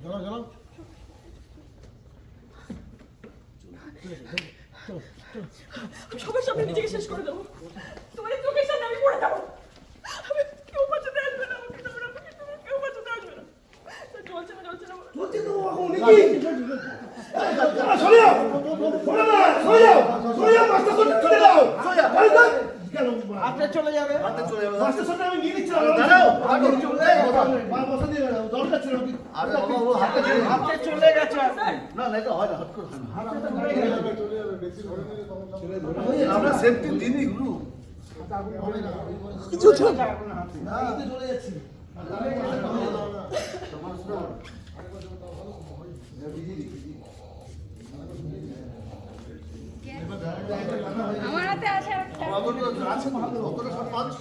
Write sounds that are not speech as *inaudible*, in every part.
জ্বালাও জ্বালাও। সবার সামনে নিজেকে শেষ করে দেবো তোমার এই চোখের সামনে আমি পড়ে যাব আমি কেউ বাঁচাতে আসবে না আমাকে তোমরা আমাকে তোমরা কেউ বাঁচাতে আসবে না চলছে না চলছে না চলছে তো এখন নাকি সরে যাও সরে না সরে যাও সরে যাও মাস্টার সরে চলে যাও সরে যাও আরে না কেন আপনি চলে যাবে হাতে চলে যাবে মাস্টার সরে আমি নিয়ে নিচ্ছি দাঁড়াও, আগে আগে চলে মা বসা দিয়ে দাও দরকার ছিল কি আরে বাবা ও হাতে চলে আপনি চলে গেছে আপনি না না এটা হয় না হট করে হয় না। আমরা সেফটি দিনই। গুরু কিছু তো না। এই তো চলে যাচ্ছি আমার হাতে আছে একটা। আছে ভালো সব পাচ্ছ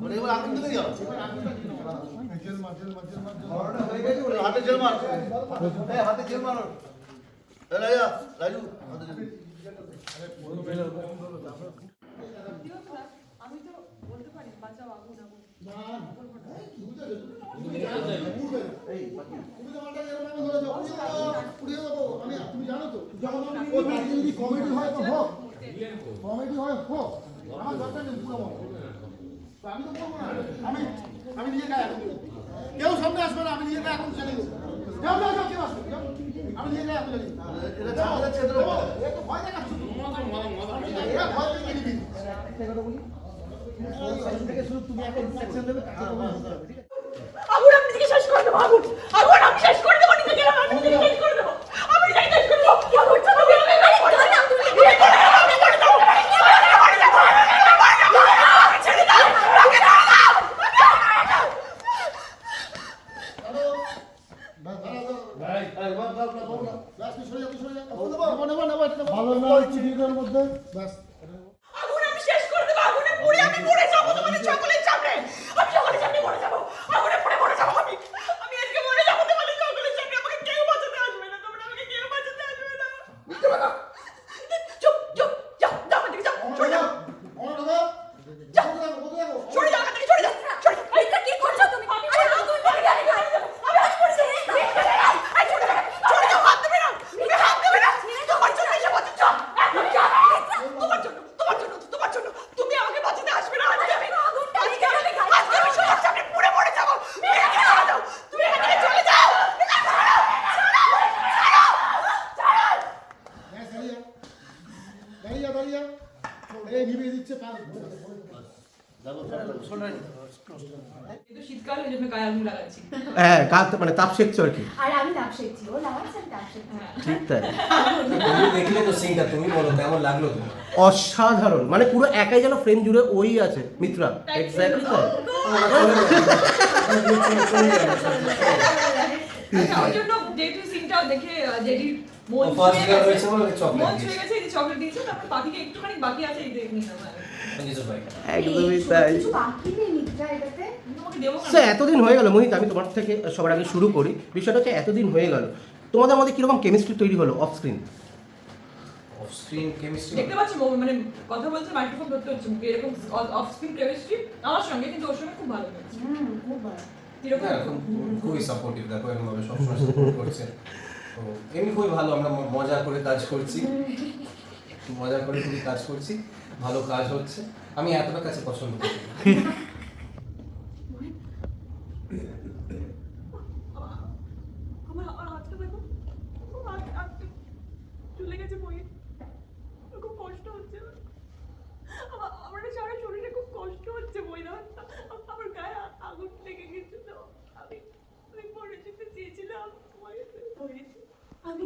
মানে এবার আগুন দিকে যাও হাতে জেল মার হাতে জেল মারো। রাজা আমি তো বাঁচাও আগুন আগুন কমেডি হয় তো হোক কমেডি হয় হোক আমার দরকার তো আমি তো আগুন কেউ সামনে আসবে না আমি নিজে গায়ে যাও যাও যাও কেউ আসবে আগুন আমি নিজেকে শেষ করে দেবো আগুন। আগুন আমি শেষ করে দেবো নিজেকে আমি নিজেকে শেষ করে দেবো আগুন চলো আমি আমি গাড়ি করে দাও তুমি আমি করে দাও আমি করে দাও আমি করে দাও আমি ছেড়ে দাও আমাকে দাও এই বাপ বাপ বাপ বাপ ব্যাস, তুই সরে যা, তুই সরে যা। নেব, নেব, নেব, এটা নেব। ভালো না চিঠিটার মধ্যে ব্যাস আগুন আমি শেষ করে দেবো আগুনে পুড়ে আমি মরে যাব তোমাদের সকলের সামনে আমি সকলের সামনে মরে যাব আগুনে পুড়ে মরে যাব আমি আমি আজকে মরে যাব তোমাদের সকলের সামনে আমাকে কেউ বাঁচাতে আসবে না তোমরা আমাকে কেউ বাঁচাতে আসবে না চুপ চুপ যাও যাও এখান থেকে যাও সরে যাও অমর ঢোকো। যাও। কোথায় যাব, কোথায় যাব? সরে যাও এখান থেকে সরে যাও সরে যাও এটা কি করছ তুমি আরে আগুন লেগে গেছে আমি হাত করেছি এই সরে যাও সরে যাও হাত দেবে না তুমি হাত দেবে না তোমার জন্য এসে বাঁচাচ্ছ তোমার জন্য তোমার জন্য তোমার জন্য তুমি আমাকে বাঁচাতে আসবে না আজকে আমি আজকে আমি আজকে আমি সবার সামনে পুড়ে মরে যাব তুমি এখান থেকে চলে যাও তুমি এখান থেকে চলে যাও ব্যাস, দাঁড়িয়ে যাও। দাঁড়িয়ে যাও, দাঁড়িয়ে যাও। এই নিভিয়ে দিচ্ছে পাল দেখো শোনেন কিন্তু শীতকাল ওই জন্য গায়ে আগুন লাগাচ্ছি। হ্যাঁ মানে তাপ সেকছো আর কি। আর আমি তাপ শেখছি ও লাগাচ্ছে তাপ শেখছি ঠিক তাই। তুমি দেখলে তো সিনটা তুমি বলো কেমন লাগল তোমার? অসাধারণ। মানে পুরো একাই যেন ফ্রেম জুড়ে ওই আছে মিত্রা। এক্স্যাক্টলি তাই। আচ্ছা, জন্য যেহেতু সিনটাও দেখে আহ, মন ছুঁয়ে গেছে। হয়েছে বলে chocolate মন ছুঁয়ে গেছে এই চকলেট দিয়েছে তারপর বাকিকে একটুখানি বাকি আছে এই দেখে নিলাম আর। সঞ্জিত ভাই একদমই তাই। কিছু বাকি নেই মিত্রা এটাতে। স্যার এতদিন হয়ে গেল মোহিত আমি তোমার থেকে সবার আগে শুরু করি। বিষয়টা হচ্ছে এতদিন হয়ে গেল। তোমাদের মধ্যে কীরকম কেমিস্ট্রি তৈরি হলো off screen off screen chemistry দেখতে পাচ্ছি মানে কথা বলছে মাইক্রোফোন ধরতে হচ্ছে এরকম অফ স্ক্রিন কেমিস্ট্রি আমার সঙ্গে কিন্তু ওর সঙ্গে খুব ভালো হুম খুব ভালো। খুবই সাপোর্টিভ দেখো এরকম ভাবে সবসময় সাপোর্ট করছে। তো এমনি খুবই ভালো আমরা মজা করে কাজ করছি। মজা করে খুবই কাজ করছি ভালো কাজ হচ্ছে। আমি এতটা কাছে পছন্দ করি *laughs* আমার আমার হাতটা দেখো খুব হাত- হাতটা চলে গেছে বই খুব কষ্ট হচ্ছে আমার আমার না সারা শরীরে খুব কষ্ট হচ্ছে বই হাতটা আমার গায়ে আ- আগুন লেগে গেছিল আমি আমি পড়ে যেতে চেয়েছিলাম তোমার কাছে পড়েছি আমি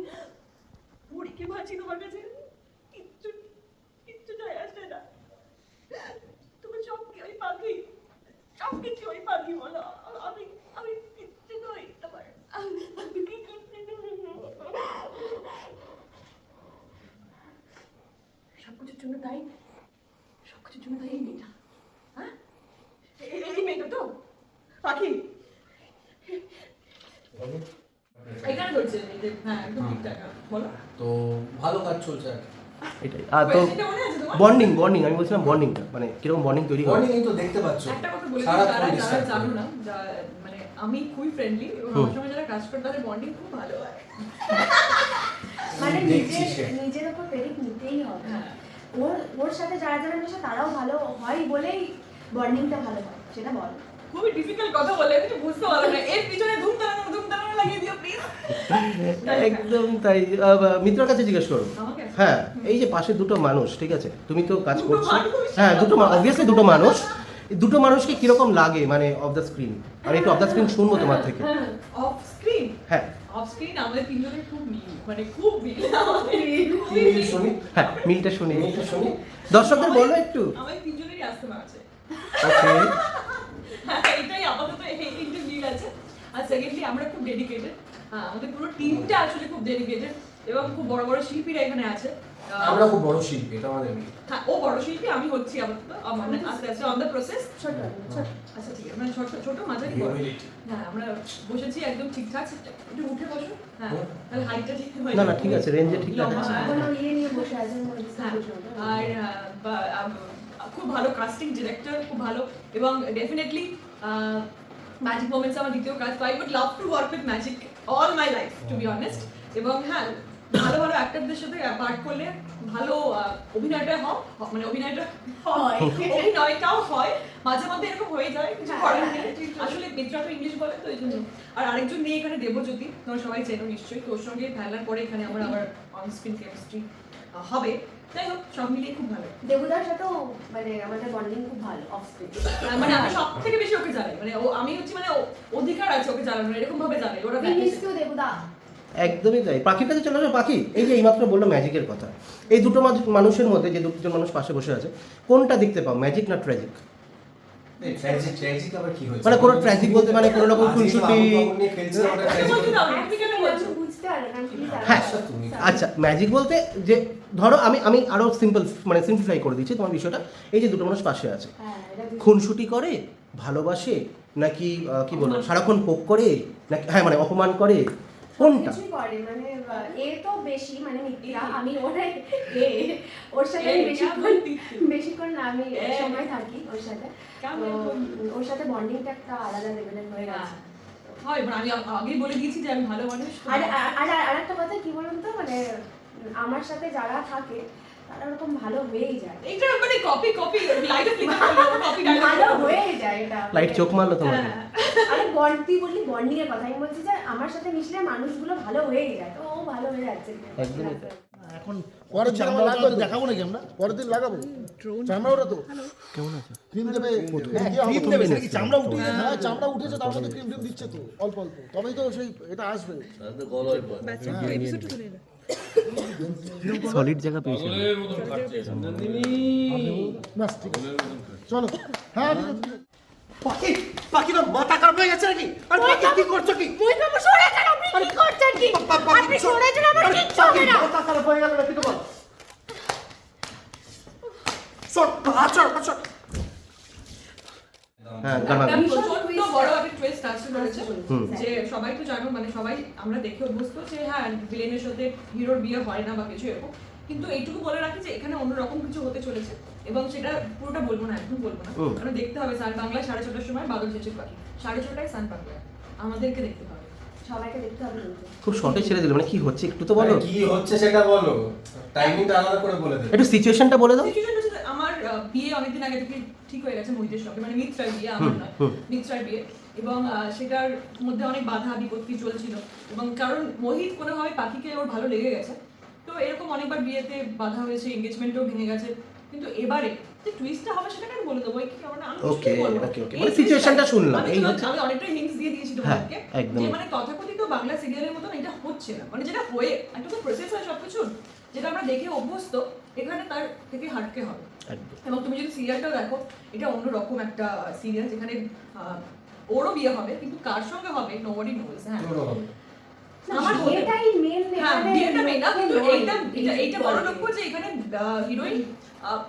পরীক্ষে পাচ্ছি তোমার কাছে কিচ্ছু কিচ্ছু যায় আসে না তুমি সব কি ওই পাখি সব কিছু ওই পাখি বলো আমি আমি কিচ্ছু নই তোমার আমি আমি কি কিচ্ছু নই তাই? সব কিছুর জন্য তাই এই মেয়েটা। হ্যাঁ? এই- মেয়েটা তো? পাখি? হ্যাঁ হ্যাঁ, বলো। তো ভালো কাজ চলছে আর এটাই। আর তো Question টা আছে তোমার? বন্ডিং বন্ডিং আমি বলছিলাম বন্ডিংটা মানে কীরকম বন্ডিং তৈরি হয়? তো দেখতে পাচ্ছ। একটা কথা বলে দিই, যারা যারা জানো না মানে আমি খুবই ফ্রেন্ডলি এবং আমার সঙ্গে যারা কাজ করে তাদের বন্ডিং খুব ভালো হয়। মানে নিজের উপর ক্রেডিট নিতেই হবে হ্যাঁ। ওর ওর সাথে যারা যারা মেশে তারাও ভালো হয় বলেই ভালো হয় সেটা বল। খুবই ডিফিকাল্ট কথা বলে বুঝতে পারলাম না। এর পিছনে ধুম ধুম লাগিয়ে দিও প্লিজ একদম তাই। মিত্রর কাছে জিজ্ঞেস করো। হ্যাঁ এই যে পাশে দুটো মানুষ ঠিক আছে? তুমি তো কাজ করছ। হ্যাঁ দুটো অবভিয়াসলি দুটো মানুষ। এই দুটো মানুষকে কীরকম লাগে মানে অফ দ্য স্ক্রিন আমি একটু অফ দ্য স্ক্রিন শুনব তোমার থেকে। অফ স্ক্রিন অফ স্ক্রিন আমাদের তিনজনের খুব মিল মানে খুব মিল। আমাদের শুনি? হ্যাঁ মিলটা শুনি। মিলটা শুনি? দর্শকদের বলো একটু। আমাদের তিনজনেরই আস্তমা আছে। ওকে হ্যাঁ, এটাই আপাতত এই তিনটে মিল আছে। আর সেকেন্ডলি আমরা খুব ডেডিকেটেড আমাদের পুরো টিমটা আসলে খুব ডেডিকেটেড এবং খুব বড় বড় শিল্পীরা এখানে আছে। আমরা খুব বড় শিল্পী এটা আমাদের হ্যাঁ ও বড় শিল্পী আমি হচ্ছি আপাতত মানে আস্তে আস্তে অন দ্য প্রসেস ছোট ছোট। আচ্ছা ঠিক আছে মানে ছোট ছোট মাঝারি বড়। হ্যাঁ আমরা বসেছি একদম ঠিকঠাক। একটু উঠে বসো। হ্যাঁ তাহলে হাইটটা ঠিক হয়ে না না ঠিক আছে রেঞ্জে ঠিক আছে। কোনো ইয়ে নিয়ে বসে আছেন হ্যাঁ, আর খুব ভালো কাস্টিং ডিরেক্টর খুব ভালো। এবং ডেফিনেটলি ম্যাজিক মোমেন্টস আমার দ্বিতীয় কাজ। তো I would love to work with magic all my life to be honest এবং হ্যাঁ ভালো ভালো অ্যাক্টরদের সাথে পার্ট করলে ভালো অভিনয়টা হয় মানে অভিনয়টা হয় অভিনয়টাও হয়। মাঝে মধ্যে এরকম হয়ে যায় কিছু হ্যাঁ, করার হ্যাঁ, ঠিক। আসলে মিত্রা তো ইংলিশ বলে তো এই জন্য। আর আরেকজন এখানে দেবজ্যোতি তোমরা সবাই চেনো নিশ্চয়ই। তোর সঙ্গে পরে এখানে আমার আবার অন স্ক্রিন কেমিস্ট্রি হবে। যাই হোক সব মিলিয়ে খুব ভালো। দেবুদার সাথেও মানে আমাদের বন্ডিং খুব ভালো অফ স্ক্রিন মানে আমি সব থেকে বেশি ওকে মানে ও আমি হচ্ছে মানে অধিকার আছে ওকে জানানোর এরকম ভাবে জানাই ওরা দেবুদা একদমই তাই। পাখির কাছে চলে আসো পাখি। এই যে এইমাত্র বলল ম্যাজিকের কথা। এই দুটো মানুষের মধ্যে যে দুজন মানুষ পাশে বসে আছে কোনটা দেখতে পাও? ম্যাজিক না ট্র্যাজিক? ট্র্যাজিক ট্র্যাজিক আবার কি হয়েছে? মানে কোনো ট্র্যাজিক বলতে মানে কোনো রকম খুনসুটি না প্লিজ হ্যাঁ। আচ্ছা, আচ্ছা ম্যাজিক বলতে যে ধরো আমি আমি আরও সিম্পল মানে সিম্পলিফাই করে দিচ্ছি তোমার বিষয়টা। এই যে দুটো মানুষ পাশে আছে হ্যাঁ খুনসুটি করে ভালোবাসে নাকি কি বলব সারাক্ষণ পোক করে নাকি হ্যাঁ মানে অপমান করে কোনটা? করে মানে এ তো বেশি মানে আমি ওরে এ ওর সাথে বেশিক্ষণ বেশিক্ষণ না আমি সময় থাকি ওর সাথে? ওর সাথে বন্ডিংটা একটা আলাদা লেভেলের হয়ে হ্যাঁ। গেছে। হয় আমি আগেই বলে দিয়েছি যে আমি ভালো মানুষ আর আর- আর আর একটা কথা কি বলুন তো? মানে আমার সাথে যারা থাকে তারা ওরকম ভালো হয়েই যায়। এইটা মানে কপি কপি লাইট কপি ভালো হয়েই যায় এটা। লাইট চোখ মারলো তোমাকে। হ্যাঁ। আরে বন্ড বললি বন্ডিং এর কথা। আমি বলছি যে আমার সাথে মিশলে মানুষগুলো ভালো হয়েই যায়। তো ও ভালো হয়ে যাচ্ছে। একদমই। এখন পরের দিন আমার দেখাবো নাকি আমরা? পরের দিন লাগাবো। চামড়া ওটা তো। কেমন আছে? ক্রিম দেবে। হ্যাঁ ক্রিম দেবে নাকি চামড়া উঠে হ্যাঁ চামড়া উঠেছে তার মধ্যে ক্রিম দিচ্ছে তো। অল্প অল্প। তবেই তো সেই এটা আসবে। সলিড জায়গা পেয়েছি চলো। হ্যাঁ। পাখি পাখি তো মাথা খারাপ হয়ে গেছে নাকি? আর পাখি কি করছ কি? মুই বাবু সরে যান আপনি কি করছেন কি? আপনি সরে যান আমার কিচ্ছু হবে না। মাথা খারাপ হয়ে গেল নাকি তোমার? সর হ্যাঁ গানা একটা ভীষণ প্রচণ্ড twist বড় একটা টুইস্ট আসছে যে সবাই তো জানো মানে সবাই আমরা দেখে অভ্যস্ত যে হ্যাঁ ভিলেনের সাথে হিরোর বিয়ে হয় না বা কিছু এরকম। কিন্তু এইটুকু বলে রাখি যে এখানে অন্যরকম কিছু হতে চলেছে। এবং সেটা পুরোটা বলব না এখন বলব না। কারণ দেখতে হবে সান বাংলায় সাড়ে ছটার সময় বাদল শেষের পাখি। সাড়ে ছটায় সান বাংলায় আমাদেরকে দেখতে হবে। সবাইকে দেখতে হবে খুব শর্টে ছেড়ে দিল মানে কি হচ্ছে একটু তো বলো। আরে কি হচ্ছে সেটা বলো। টাইমিংটা আলাদা করে বলে দেবে। একটু সিচুয়েশনটা বলে দাও। বিয়ে অনেকদিন আগে থেকে ঠিক হয়ে গেছে মোহিতের সঙ্গে মানে মিত্রার বিয়ে আমার নয় মিত্রার বিয়ে। এবং সেটার মধ্যে অনেক বাধা বিপত্তি চলছিল। এবং কারণ মোহিত কোনোভাবে পাখিকে ওর ভালো লেগে গেছে। তো এরকম অনেকবার বিয়েতে বাধা হয়েছে এঙ্গেজমেন্টও ভেঙে গেছে। কিন্তু এবারে যে টুইস্টটা হবে সেটা আমি বলে দেবো। কি আমি মানে twist শুনলাম, এই হচ্ছে- আমি অনেকটা হিন্টস দিয়ে দিয়েছি হ্যাঁ। যে মানে তথাকথিত বাংলা সিরিয়ালের মতন এটা হচ্ছে না। মানে যেটা হয়ে একটা তো প্রসেস হয় সবকিছু যেটা আমরা দেখে অভ্যস্ত এখানে তার থেকে হাঁটতে হবে। এবং তুমি যদি সিরিয়ালটাও দেখো এটা অন্যরকম একটা সিরিয়াল যেখানে আহ, ওরও বিয়ে হবে কিন্তু কার সঙ্গে হবে নোবডি নোজ হ্যাঁ। আমার এটাই মেন হ্যাঁ বিয়েটা মেয়ে না কিন্তু এইটা এটা এইটা বড় লক্ষ্য যে এখানে হিরোইন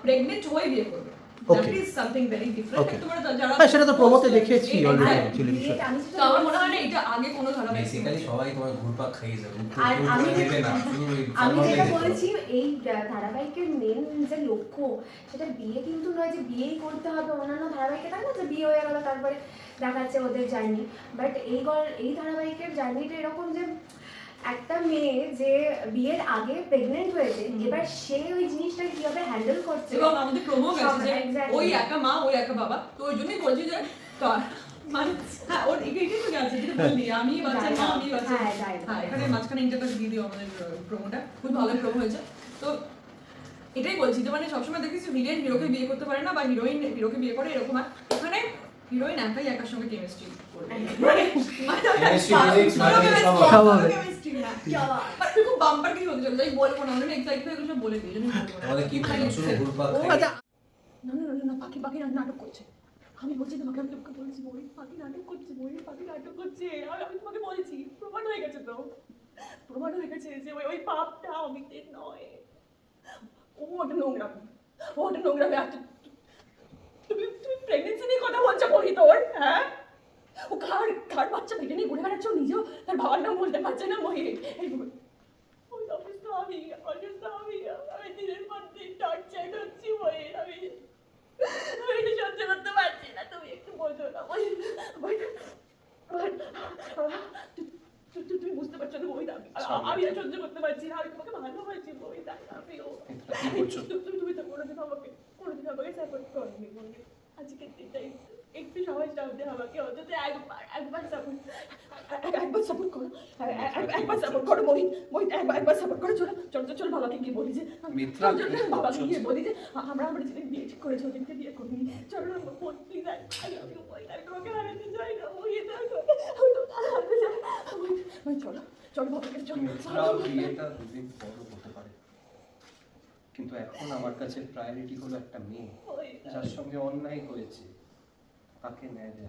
প্রেগনেন্ট হয়ে বিয়ে করবে। Okay. সামথিং ভেরি ডিফারেন্ট তোমরা যারা হ্যাঁ সেটা তো প্রমোতে দেখেছি অলরেডি চিলি বিয়েতে আমি যেটা তো আমার মনে হয় না এটা আগে কোনো ধারাবাহিক বেসিক্যালি সবাই তোমার ঘুরপাক খাইয়ে যাবে আর আমি দেবে না আমি যেটা দেখতে এই ধারাবাহিকের মেন যে লক্ষ্য সেটা বিয়ে কিন্তু নয় যে বিয়েই করতে হবে অন্যান্য ধারাবাহিকে থাকে না যে বিয়ে হয়ে গেল তারপরে দেখাচ্ছে ওদের জার্নি বাট এই গল এই ধারাবাহিকের জার্নিটা এরকম যে একটা মেয়ে যে বিয়ের আগে প্রেগনেন্ট হয়েছে এবার সে ওই জিনিসটা কীভাবে হ্যান্ডেল করছে? এবং আমাদের প্রমো গেছে যে ওই একা মা ওই একা বাবা। তো ওই জন্যই বলছি যে তো- মানে হ্যাঁ ওর এটাই তো গেছে যেটা বললি আমি বাচ্চা মা আমি বাচ্চা। হ্যাঁ, হ্যাঁ এখানে মাঝখানে ইন্টারকাস্ট দিয়ে দিও আমাদের প্রোমোটা খুব ভালো প্রোমো হয়েছে। তো এটাই বলছি যে মানে সবসময় দেখেছি ভিলেন হিরোকে বিয়ে করতে পারে না বা হিরোইন হিরোকে বিয়ে করে এরকম আর। এখানে হিরোইন একাই একার সঙ্গে কেমিস্ট্রি করবে। মানে পাখি পাখি নাটক করছে। আমি বলছি তোমাকে আমি তোমাকে বলছি বই পাখি নাটক করছে বই পাখি নাটক করছে। আর আমি তোমাকে বলছি প্রমাণ হয়ে গেছে তো। প্রমাণ হয়ে গেছে যে ওই ওই পাপটা অমিতের নয়। ও একটা নোংরামি ও একটা নোংরামি আর তুমি তুমি প্রেগনেন্সি নিয়ে কথা বলছো বলি তোর হ্যাঁ? ও কার কার বাচ্চা পেটে নিয়ে ঘুরে বেড়াচ্ছ? নিজেও তার বাবার নাম বলতে পারছে না মহি এই ওই অবস্থা আমি অবস্থা আমি আমি দিনের পর দিন টর্চার করছি বই আমি আমি এটা সহ্য করতে পারছি না তুমি একটু বোঝো না তুমি বুঝতে পারছ না বই আমি আর সহ্য করতে পারছি না আমি তোমাকে ভালোবাসি বই আমিও তুমি তুমি- তুমি তো কোনোদিন আমাকে কোনোদিন আমাকে সাপোর্ট করনি বই আজকে দিনটাই একটু সহজ হবে আমাকে অন্তত একবার সাপোর্ট একবার সাপোর্ট করো একবার সাপোর্ট করো মোহিত মোহিত একবার একবার সাপোর্ট করো চলো চলো চলো বাবাকে গিয়ে বলি যে মিত্রা, চলো, চলো, বাবাকে গিয়ে বলি যে আমরা আমরা যেদিন বিয়ে ঠিক করেছি ওদিনকে বিয়ে করিনি। চলো না বোন প্লিজ আমি আমি মোহিত আর তোমাকে হারাতে চাই না মোহিত আর তোমাকে- আমি তোমাকে হারাতে চাই না। মোহিত, মোহিত, চলো চলো বাবাকে চলো মিত্রাও বিয়েটা দুদিন পরও হতে পারে। কিন্তু এখন আমার কাছে প্রায়োরিটি হলো একটা মেয়ে যার সঙ্গে অন্যায় হয়েছে। তাকে ন্যায়। *laughs*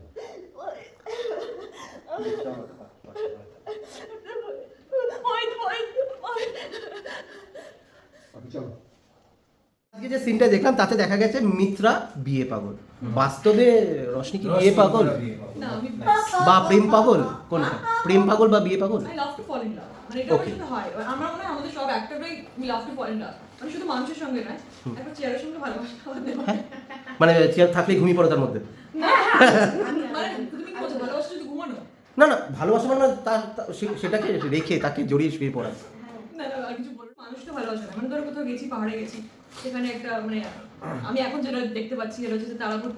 আজকে যে সিনটা দেখলাম তাতে দেখা গেছে মিত্রা বিয়ে পাগল। বাস্তবে রশনি কি বিয়ে পাগল? বা প্রেম পাগল? কোনটা? প্রেম পাগল বা বিয়ে পাগল? লাভ মানে আমার হয়। মনে হয় আমাদের সব অ্যাক্টররাই we love to fall in love মানে শুধু মানুষের সঙ্গে নয় একটা চেয়ারের সঙ্গে ভালোবাসা মানে চেয়ার থাকলেই ঘুমিয়ে পড়ে তার মধ্যে। না না ভালোবাসা মানে তার সেটাকে রেখে তাকে জড়িয়ে শুয়ে পড়া। মানুষটা ভালোবাসা মানে ধরো কোথাও গেছি পাহাড়ে গেছি সেখানে একটা মানে আমি এখন যেটা দেখতে পাচ্ছি সেটা হচ্ছে যে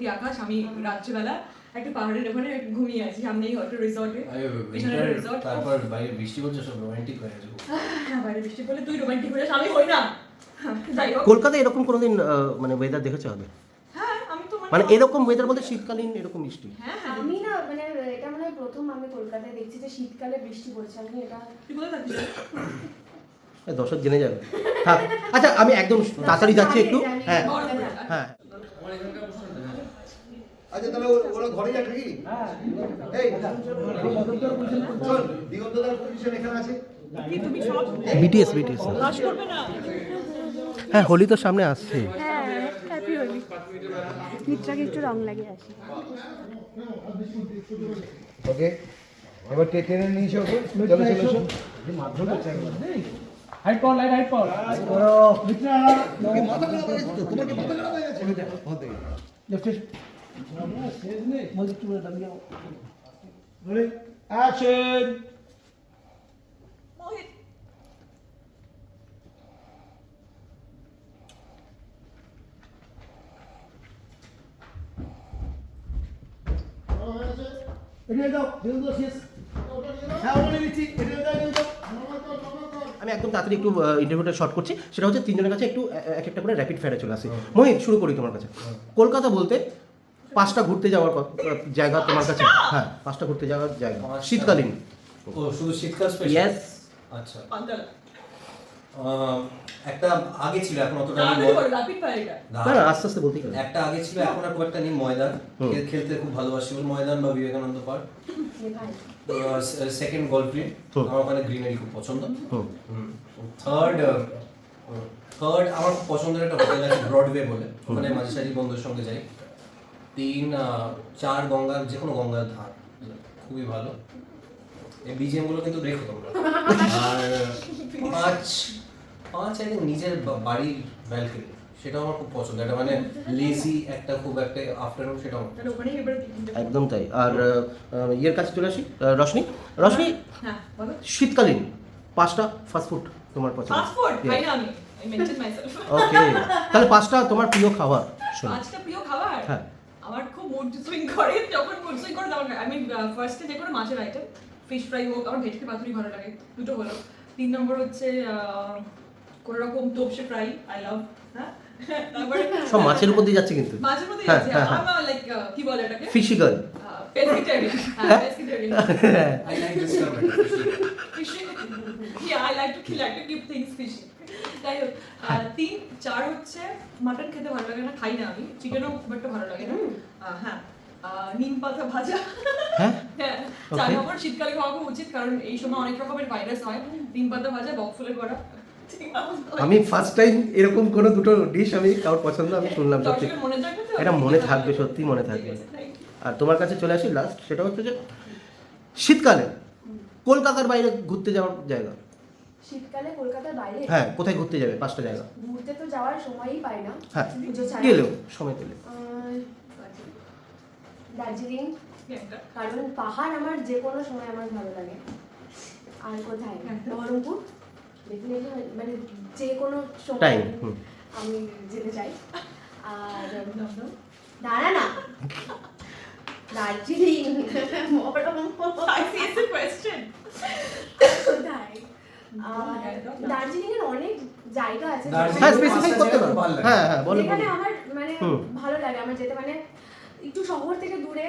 আকাশ আমি রাত্রিবেলা একটা পাহাড়ের ওখানে ঘুমিয়ে আছি সামনেই একটা রিসর্টে আরে পিছনে winter, রিসর্ট তারপর বাইরে বৃষ্টি পড়ছে সব রোমান্টিক হয়ে যাবে হ্যাঁ বাইরে বৃষ্টি পড়লে তুই রোমান্টিক হয়ে যাস, আমি হই না। যাই হোক। কলকাতায় এরকম কোনোদিন আহ, মানে ওয়েদার দেখেছ হবে মানে এরকম ওয়েদার বলতে শীতকালীন এরকম মিষ্টি হ্যাঁ হ্যাঁ। আমি না মানে এটা মনে হয় প্রথম আমি কলকাতায় দেখছি যে শীতকালে বৃষ্টি পড়ছে। আমি এটা কোথায় থাকিস এ, দর্শক জেনে যাবে। হ্যাঁ আচ্ছা আমি একদম তাড়াতাড়ি যাচ্ছি একটু। হ্যাঁ। হ্যাঁ। আচ্ছা তাহলে ওরা ঘরে যাক নাকি? এই দিগন্তদার পজিশন এখানে আছে। কি তুমি সব বিটিএস বিটিএস কাজ করবে না? হ্যাঁ হোলি তো সামনে আসছে। হ্যাঁ হ্যাপি হোলি। মিত্রাকে একটু রং লাগিয়ে আসি। ওকে এবার টেনে নিয়ে এসো চলো চলো হাইট পাও লাইট হাইট পাও মাথা খারাপ হয়ে গেছে তোমার কি মাথা খারাপ হয়ে গেছে। হতে লেফট মজা চুড়ে দাঁড়িয়ে অ্যাকশন এগিয়ে যাও দিগন্ত শেষ হ্যাঁ ওটা নিচ্ছি এগিয়ে যাও যাও আমি একদম তাড়াতাড়ি একটু ইন্টারভিউটা শর্ট করছি। সেটা হচ্ছে তিনজনের কাছে একটু এক একটা করে র্যাপিড ফায়ারে চলে আসি। মোহিত শুরু করি তোমার কাছে। কলকাতা বলতে পাঁচটা ঘুরতে যাওয়ার জায়গা তোমার কাছে? হ্যাঁ পাঁচটা ঘুরতে যাওয়ার জায়গা। শীতকালীন। ও শুধু শীতকাল স্পেশাল ইয়েস আচ্ছা। একটা আগে ছিল এখন অতটা না, আস্তে আস্তে বলতেই হবে একটা আগে ছিল এখন আর খুব একটা নেই ময়দান। খেলতে খুব ভালোবাসি ওর ময়দান বা Vivekananda park. Second golf green আমার ওখানে গ্রিনারি খুব পছন্দ। হুম। থার্ড থার্ড আমার খুব পছন্দের একটা হোটেল আছে ব্রডওয়ে বলে। ওখানে মাঝে সাঝে বন্ধুদের সঙ্গে যাই। তিন চার গঙ্গার যে কোনো গঙ্গার ধার। খুবই ভালো। এই বিজিএমগুলো কিন্তু দেখো তোমরা *laughs* আর পাঁচ পাঁচ আই নিজের বাড়ির ব্যালকনি সেটাও আমার খুব পছন্দ। এটা মানে লেজি একটা খুব একটা আফটারনুন তিনটে একদম তাই। আর ইয়ের কাছে চলে আসি? আহ, রশনি? রশনি? হ্যাঁ শীতকালীন পাঁচটা ফাস্টফুড তোমার পছন্দ। পাসপোর্ট খাই না আমি আই মেনশন মাইসেলফ ওকে তাহলে পাঁচটা তোমার প্রিয় খাবার শোনো। পাঁচটা প্রিয় খাবার? হ্যাঁ। আমার খুব মুড সুইং করে যখন মুড সুইং করে তখন আই মিন ফার্স্টে যে কোনো মাছের আইটেম ফিশ ফ্রাই হোক আমার ভেটকি পাতুরি ভালো লাগে দুটো হলো তিন নম্বর হচ্ছে আহ, কোনো রকম তোপসে ফ্রাই আই লাভ হ্যাঁ? সব মাছের উপর দিয়ে যাচ্ছে কিন্তু। মাছের। আমার লাইক কি বলে এটাকে হ্যাঁ। আই লাইক দিস যাই হোক তিন চার হচ্ছে মাটন খেতে ভালো লাগে না খাই না আমি। চিকেনও খুব একটা ভালো লাগে না। আহ, হ্যাঁ আহ, নিম পাতা ভাজা। হ্যাঁ? হ্যাঁ চার নম্বর শীতকালে খাওয়া খুব উচিত কারণ এই সময় অনেক রকমের ভাইরাস হয়। নিম পাতা ভাজা বক ফুলের বড়া। আমি ফার্স্ট টাইম এরকম কোনো দুটো ডিশ আমি কারোর পছন্দ আমি শুনলাম সত্যি। দর্শকের মনে থাকবে তো? এটা মনে থাকবে সত্যি মনে থাকবে। আর তোমার কাছে চলে আসি লাস্ট সেটা হচ্ছে যে শীতকালে কলকাতার বাইরে ঘুরতে যাওয়ার জায়গা। শীতকালে কলকাতার বাইরে? হ্যাঁ কোথায় ঘুরতে যাবে? পাঁচটা জায়গা। ঘুরতে তো যাওয়ার সময়ই পাই না। হ্যাঁ গেলেও সময় পেলে। দার্জিলিং কারণ পাহাড় আমার যে কোনো সময় আমার ভালো লাগে। আর কোথায়? বহরমপুর? ডেফিনেটলি মানে যে কোনো সময় আমি যেতে চাই আর দাঁড়া না। দার্জিলিং। দার্জিলিং এর অনেক জায়গা আছে হ্যাঁ স্পেসিফাই করতে পারো। হ্যাঁ হ্যাঁ বলো যেখানে আমার মানে ভালো লাগে। আমার যেতে মানে একটু শহর থেকে দূরে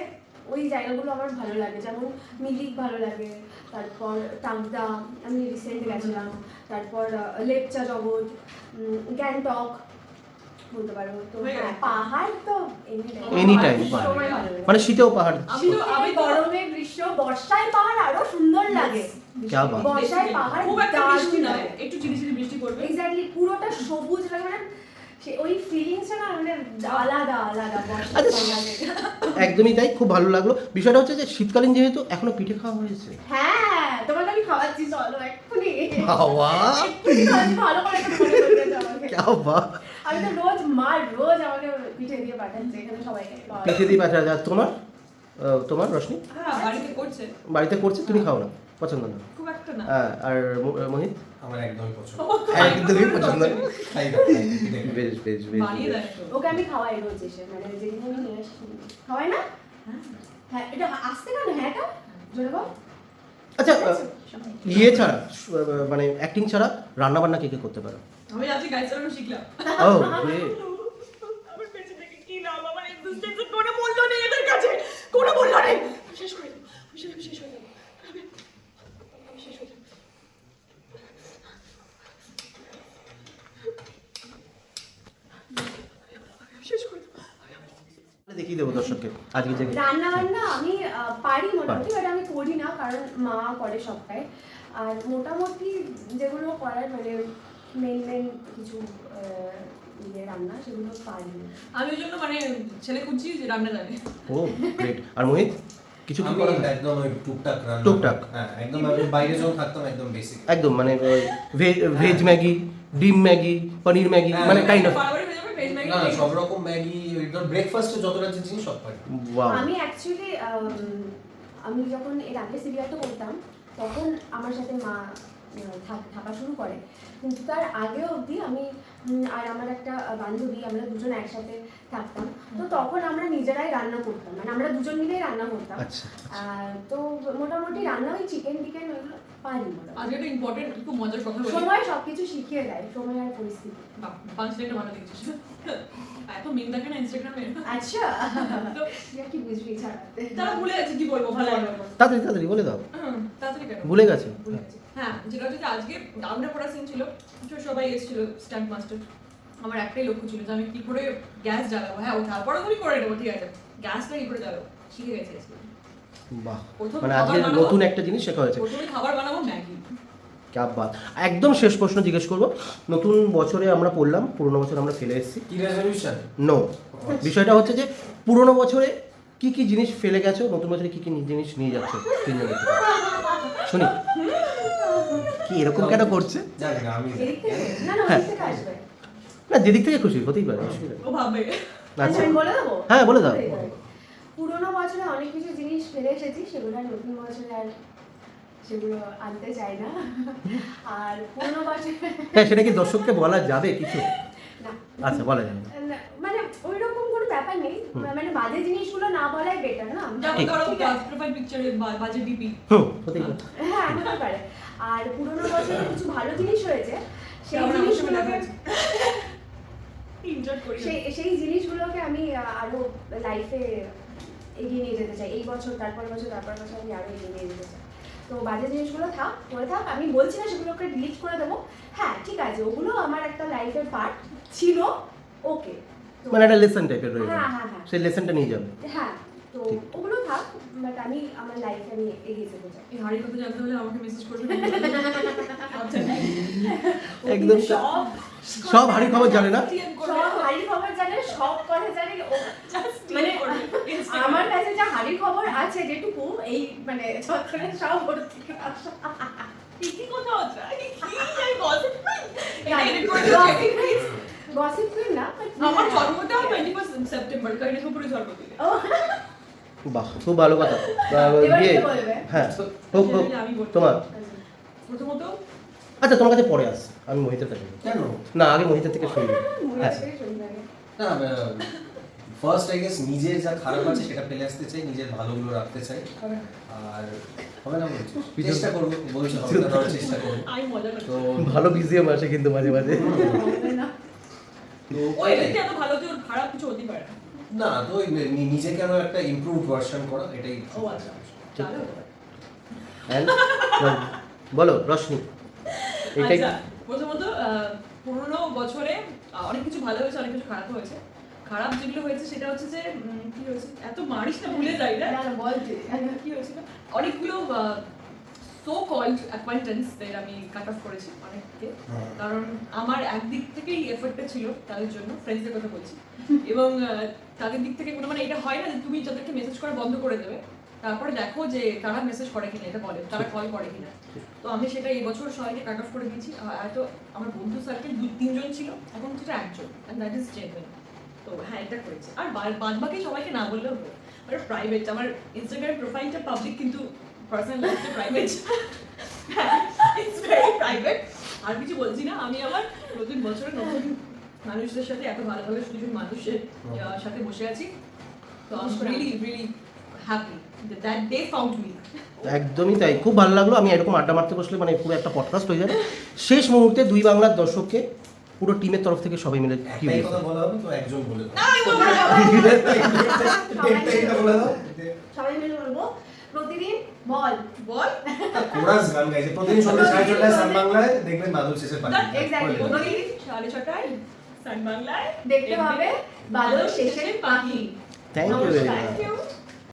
ওই জায়গাগুলো আমার ভালো লাগে যেমন মিরিক ভালো লাগে তারপর টাংদা আমি রিসেন্ট গেছিলাম তারপর লেপচা জগৎ গ্যাংটক বলতে পারো তো হয়ে। পাহাড় তো এনি মানে শীতেও পাহাড়। আমি তো আমি গরমে গ্রীষ্ম বর্ষায় পাহাড় আরও সুন্দর লাগে। বর্ষায় পাহাড় খুব একটা বৃষ্টি নয় একটু চিনি চিনি বৃষ্টি পড়বে। এক্স্যাক্টলি পুরোটা সবুজ লাগে মানে ওই ফিলিংসটা না মানে আলাদা আলাদা বর্ষার আচ্ছা, *laughs* একদমই তাই খুব ভালো লাগল। বিষয়টা হচ্ছে যে শীতকালীন যেহেতু এখনও পিঠে খাওয়া হয়েছে। হ্যাঁ তোমাকে আমি খাওয়াচ্ছি চলো এক্ষুনি। বাবা। ভালো করে একটু করতে হচ্ছে আমাকে। *laughs* ক্যা বাত আমি তো রোজ মা রোজ আমাকে পিঠে দিয়ে পাঠাচ্ছে এখানে সবাইকে পিঠে দিয়ে পাঠা তোমার? তোমার রশ্মি? হ্যাঁ বাড়িতে করছে। বাড়িতে করছে তুমি খাও না? পছন্দ না। খুব একটা না। হ্যাঁ, আর মোহিত? আমার একদমই পছন্দ। একদমই পছন্দ। না। খাই না, খাই না। বেশ বেশ ওকে আমি খাওয়াই রোজ এসে। মানে যেদিন আমি নিয়ে আসি খাওয়াই না? হ্যাঁ। এটা আসতে কেন? হ্যাঁ এটা? জোরে বল। আচ্ছা ইয়ে ছাড়া মানে অ্যাক্টিং ছাড়া রান্না বান্না কে কে করতে পারো? আমি আজকে চালানো শিখলাম। ও গ্রেট *laughs* আমার পেছনে কি নাম? আমার এক্সিস্টেন্সের কোনো মূল্য নেই এদের কাছে। কোনো মূল্য নেই আমি শেষ করে দেবো আমি শেষ- আমি শেষ হয়ে যাব আমি আমি শেষ হয়ে যাব আমি শেষ করে দেবো দেখিয়ে দেবো দর্শককে আজকে যে রান্না বান্না আমি পারি মোটামুটি বাট আমি করি না কারণ মা করে সবটাই। আর মোটামুটি যেগুলো করার মানে মেন মেন কিছু ইয়ে রান্না সেগুলো পারি। আমি ওই জন্য মানে ছেলে খুঁজছি যে রান্না জানে। ও গ্রেট আর মোহিত কিছু কি করা একদম ওই টুকটাক রান্না টুকটাক। হ্যাঁ একদম আমি বাইরে যখন থাকতাম একদম বেসিক একদম মানে ভেজ ম্যাগি ডিম ম্যাগি পনির ম্যাগি হ্যাঁ, মানে কাইন্ড অফ সব রকম ব্রেকফাস্টে যতটা যে জিনিস সব পারি। আমি অ্যাকচুয়ালি আমি যখন এর আগে সিরিয়ালটা করতাম তখন আমার সাথে মা থাক- থাকা শুরু করে। কিন্তু তার আগে অবধি আমি আর আমার একটা বান্ধবী আমরা দুজন একসাথে থাকতাম। তো তখন আমরা নিজেরাই রান্না করতাম। মানে আমরা দুজন মিলেই রান্না করতাম। আচ্ছা তো মোটামুটি রান্না ওই চিকেন টিকেন ওইগুলো পারি আজকে একটা ইম্পর্টেন্ট খুব মজার কথা সময় সবকিছু শিখিয়ে দেয় সময় আর পরিস্থিতি। পাঁচ মিনিটে ভালো দেখছিস। মিম দেখে না ইনস্টাগ্রামে আচ্ছা। কি বুঝবি ছাড়াতে তারা ভুলে গেছে কি বলব ভালো তাড়াতাড়ি তাড়াতাড়ি বলে দাও। তাড়াতাড়ি কেন? ভুলে গেছে। হ্যাঁ যেটা হচ্ছে আজকে আমরা পড়া সিন ছিল সবাই এসেছিল স্ট্যাম্প মাস্টার আমার একটাই লক্ষ্য ছিল যে আমি কি করে গ্যাস জ্বালাবো। হ্যাঁ ও তারপরে তুমি করে নেব ঠিক আছে। গ্যাসটা কি করে জ্বালাবো? শিখে গেছি। বাহ। প্রথম মানে আজকে নতুন একটা জিনিস শেখা হয়েছে। প্রথমে খাবার বানাবো ম্যাগি। ক্যা বাত একদম শেষ প্রশ্ন জিজ্ঞেস করব। নতুন বছরে আমরা পড়লাম পুরোনো বছর আমরা ফেলে এসেছি। কি রেজলিউশন নো বিষয়টা হচ্ছে যে পুরোনো বছরে কি কি জিনিস ফেলে গেছো নতুন বছরে কি কি জিনিস নিয়ে যাচ্ছ তিনজনের শুনি। কি এরকম কেন করছে? না না না হ্যাঁ। ওদিক থেকে যেদিক থেকে খুশি হতেই পারে আচ্ছা। বলে হ্যাঁ, বলে দাও। পুরোনো বছরে অনেক কিছু জিনিস ফেলে এসেছি সেগুলো নতুন বছরে আর সেগুলো আনতে চাই না। আর পুরোনো বছরে হ্যাঁ সেটা কি দর্শককে বলা যাবে কিছু? আচ্ছা বলা যাবে। মানে ওই রকম কোনো ব্যাপার নেই। মানে বাজে জিনিসগুলো না বলাই বেটার না। ধরো। প্রোফাইল পিকচারে বাজে ডিপি হ্যাঁ হতে পারে। আর পুরোনো বছরে কিছু ভালো জিনিস হয়েছে। সেই জিনিসগুলোকে সেই জিনিসগুলোকে আমি আরও লাইফে এগিয়ে নিয়ে যেতে চাই। এই বছর তারপর বছর তারপর বছর আমি আরও এগিয়ে নিয়ে যেতে চাই। তো বাজে জিনিসগুলো থাক পড়ে থাক আমি বলছি না সেগুলোকে ডিলিট করে দেবো। হ্যাঁ ঠিক আছে ওগুলো আমার একটা লাইফের পার্ট ছিল ওকে মানে একটা লেসন টাইপের রয়ে হ্যাঁ, হ্যাঁ, হ্যাঁ। সেই লেসনটা নিয়ে যাবে। হ্যাঁ তো ওগুলো থাক বাট আমি আমার লাইফে আমি এগিয়ে যেতে চাই। এই হাড়ির কথা জানতে হলে আমাকে মেসেজ করবে। *laughs* *laughs* একদম সব সব হাড়ি খবর জানে না? সব হাড়ির খবর জানে সব কথা জানে। ও- মানে আমার কাছে যা হাড়ির খবর আছে যেটুকু এই মানে ছত্রে সব ওর থেকে কি কথা হচ্ছে কি? এই gossip queen? এটা edit করে দিও। গসিপ কুইন না আমার হ্যাঁ। জন্মটাও টোয়েন্টি ফার্স্ট সেপ্টেম্বর কারণ উপরে জন্মদিনে। বাহ খুব ভালো কথা। বলবে? হ্যাঁ হোক হোক তোমার। প্রথমত আচ্ছা তোমার কাছে পরে আস আমি মোহিতের কাছে কেন? না আগে মোহিতের থেকে শুনি। হ্যাঁ। না ফার্স্ট আই গেস নিজের যা খারাপ আছে সেটা ফেলে আসতে চাই নিজের ভালোগুলো রাখতে চাই। আর হবে না বলছি চেষ্টা করব বলছি হবে না চেষ্টা করব। *laughs* তো ভালো বিজিএম আসে কিন্তু মাঝে মাঝে। তো ওই ওইটাই। এত ভালো যে খারাপ কিছু হতে পারে না। না তো ওই নি- নিজেকে আরও একটা ইমপ্রুভড ভার্সন করা এটাই ও আচ্ছা And, বলো রশ্মি। এটাই আচ্ছা পুরোনো বছরে অনেক কিছু ভালো হয়েছে অনেক কিছু খারাপ হয়েছে। খারাপ যেগুলো হয়েছে সেটা হচ্ছে যে কি হয়েছে? এত মারিস না ভুলে যাই না? বল তুই। কি হয়েছিল? অনেকগুলো সো কল্ড অ্যাকোয়ান্টেন্সদের আমি কাট অফ করেছি অনেককে। কারণ আমার একদিক থেকেই এফর্টটা ছিল তাদের জন্য ফ্রেন্ডসদের কথা বলছি। এবং আহ, তাদের দিক থেকে কোনো মানে এটা হয় না যে তুমি যাদেরকে মেসেজ করা বন্ধ করে দেবে। তারপরে দেখো যে তারা মেসেজ করে কিনা এটা বলে তারা কল করে কিনা। তো আমি সেটা এই বছর সবাইকে কাট অফ করে দিয়েছি। আর হয়তো আমার বন্ধু সার্কেল দু তিনজন ছিল এখন সেটা একজন অ্যান্ড দ্যাট ইজ জেনুইন তো হ্যাঁ এটা করেছে। আর বাদ বাকি সবাইকে না বললেও হবে। মানে প্রাইভেট আমার ইনস্টাগ্রাম প্রোফাইলটা পাবলিক কিন্তু পার্সোনাল লাইফটা প্রাইভেট ইটস ভেরি প্রাইভেট আর কিছু বলছি না আমি আমার নতুন বছরে নতুন মানুষদের সাথে এত ভালোভাবে সুযোগ মানুষের সাথে বসে আছি। তো I really really happy that they found me একদমই তাই। খুব ভালো লাগল। আমি এরকম আড্ডা মারতে বসলে মানে পুরো একটা পডকাস্ট হয়ে যাবে। শেষ মুহূর্তে দুই বাংলার দর্শককে পুরো টিমের তরফ থেকে সবাই মিলে কি একটাই বলা হবে তো একজন বলে *laughs* সবাই মিলে বলব প্রতিদিন বল বল। কোরাস গান গাইছে। প্রতিদিন সন্ধ্যে সাড়ে ছটায় সান বাংলায় দেখবেন বাদল শেষে পাখি। Exactly. বলে দাও। প্রতিদিন সাড়ে ছটায় সান বাংলায় দেখতে হবে বাদল শেষের পাখি। Thank you very much.